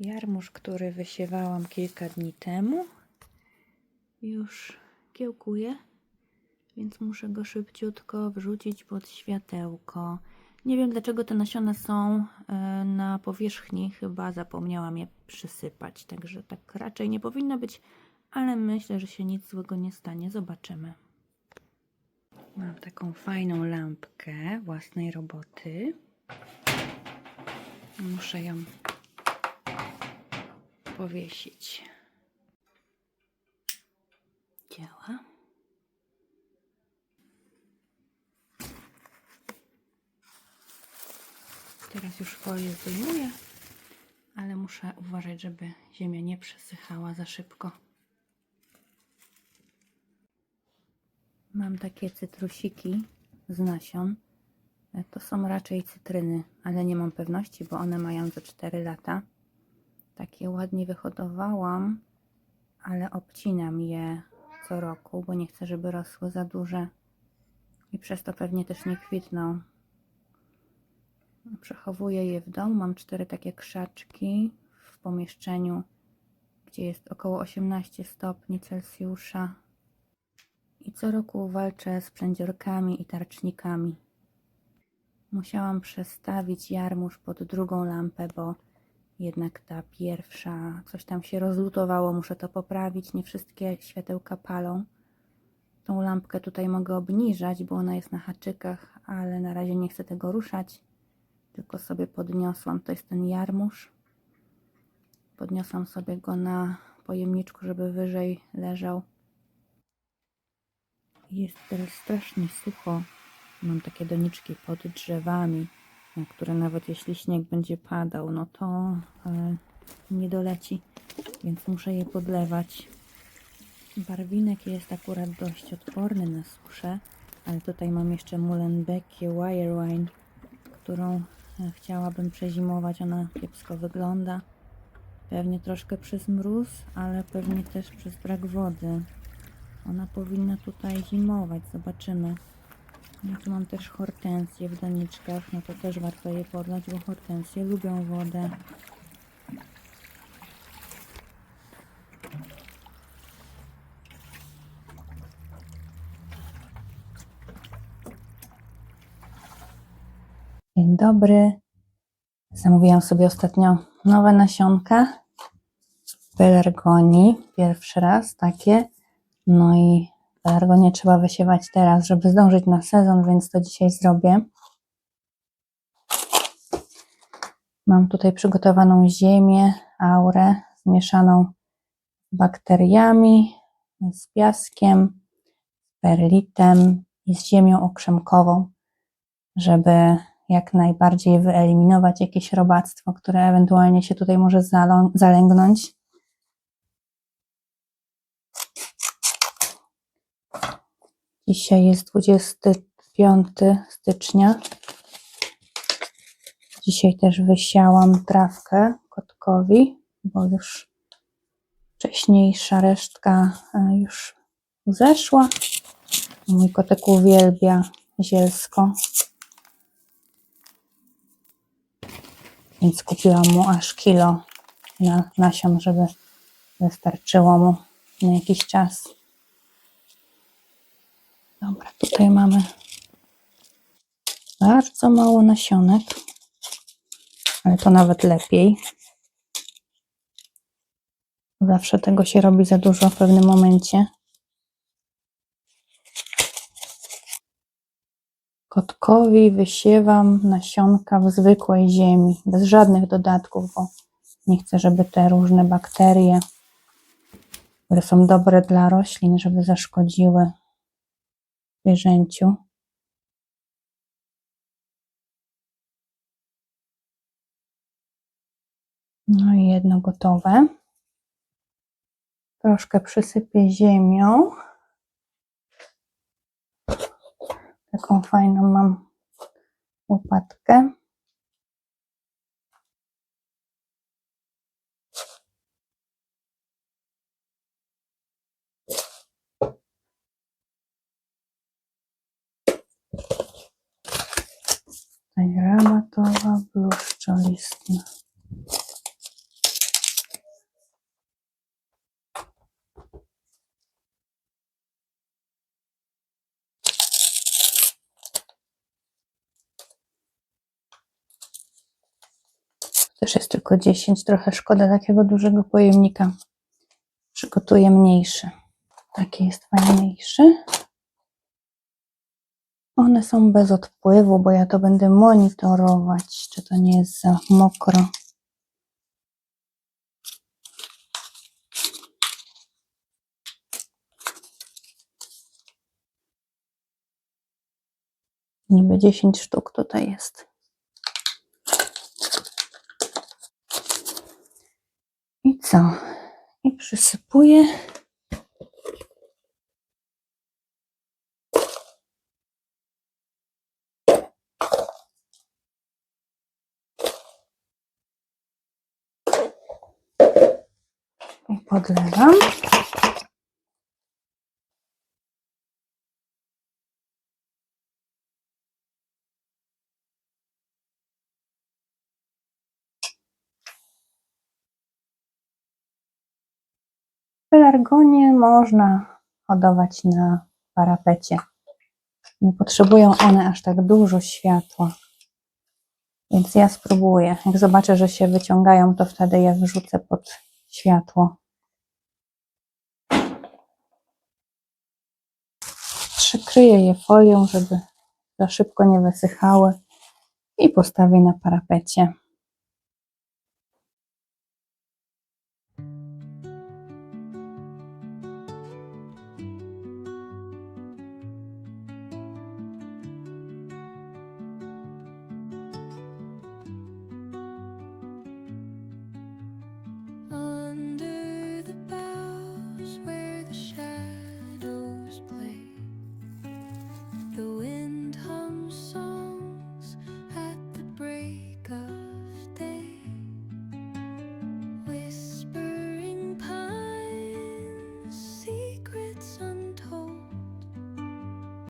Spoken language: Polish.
Jarmuż, który wysiewałam kilka dni temu, już kiełkuje, więc muszę go szybciutko wrzucić pod światełko. Nie wiem dlaczego te nasiona są e, na powierzchni, chyba zapomniałam je przysypać, także tak raczej nie powinno być, ale myślę, że się nic złego nie stanie. Zobaczymy. Mam taką fajną lampkę własnej roboty. Muszę ją powiesić. Działa. Teraz już folię zdejmuję, ale muszę uważać, żeby ziemia nie przesychała za szybko. Mam takie cytrusiki z nasion. To są raczej cytryny, ale nie mam pewności, bo one mają ze 4 lata. Takie ładnie wyhodowałam, ale obcinam je co roku, bo nie chcę, żeby rosły za duże i przez to pewnie też nie kwitną. Przechowuję je w domu. Mam cztery takie krzaczki w pomieszczeniu, gdzie jest około 18 stopni Celsjusza. I co roku walczę z przędziorkami i tarcznikami. Musiałam przestawić jarmuż pod drugą lampę, bo jednak ta pierwsza coś tam się rozlutowało. Muszę to poprawić. Nie wszystkie światełka palą. Tą lampkę tutaj mogę obniżać, bo ona jest na haczykach, ale na razie nie chcę tego ruszać. Tylko sobie podniosłam. To jest ten jarmuż. Podniosłam sobie go na pojemniczku, żeby wyżej leżał. Jest teraz strasznie sucho. Mam takie doniczki pod drzewami, które nawet jeśli śnieg będzie padał, no to e, nie doleci, więc muszę je podlewać. Barwinek jest akurat dość odporny na suszę, ale tutaj mam jeszcze Mulenbekie Wire Wine, którą e, chciałabym przezimować. Ona kiepsko wygląda. Pewnie troszkę przez mróz, ale pewnie też przez brak wody. Ona powinna tutaj zimować, zobaczymy. No tu mam też hortensje w doniczkach, no to też warto je podlać, bo hortensje lubią wodę. Dzień dobry. Zamówiłam sobie ostatnio nowe nasionka pelargonii. Pierwszy raz takie. No i pelargonię trzeba wysiewać teraz, żeby zdążyć na sezon, więc to dzisiaj zrobię. Mam tutaj przygotowaną ziemię, aurę zmieszaną z bakteriami, z piaskiem, z perlitem i z ziemią okrzemkową, żeby jak najbardziej wyeliminować jakieś robactwo, które ewentualnie się tutaj może zalęgnąć. Dzisiaj jest 25 stycznia. Dzisiaj też wysiałam trawkę kotkowi, bo już wcześniejsza resztka e, już zeszła. Mój kotek uwielbia zielsko. Więc kupiłam mu aż kilo na nasion, żeby wystarczyło mu na jakiś czas. Dobra, tutaj mamy bardzo mało nasionek, ale to nawet lepiej. Zawsze tego się robi za dużo w pewnym momencie. Kotkowi wysiewam nasionka w zwykłej ziemi, bez żadnych dodatków, bo nie chcę, żeby te różne bakterie, które są dobre dla roślin, żeby zaszkodziły zwierzęciu. No i jedno gotowe. Troszkę przysypię ziemią. Taką fajną mam łopatkę. gramatowa, błyszczolistna. Też jest tylko 10, trochę szkoda takiego dużego pojemnika. Przygotuję mniejszy. Taki jest fajniejszy. One są bez odpływu, bo ja to będę monitorować, czy to nie jest za mokro. Niby 10 sztuk tutaj jest. I co? I przysypuję. I podlewam. Pelargonie można hodować na parapecie. Nie potrzebują one aż tak dużo światła. Więc ja spróbuję. Jak zobaczę, że się wyciągają, to wtedy je wrzucę pod światło. Przykryję je folią, żeby za szybko nie wysychały i postawię na parapecie.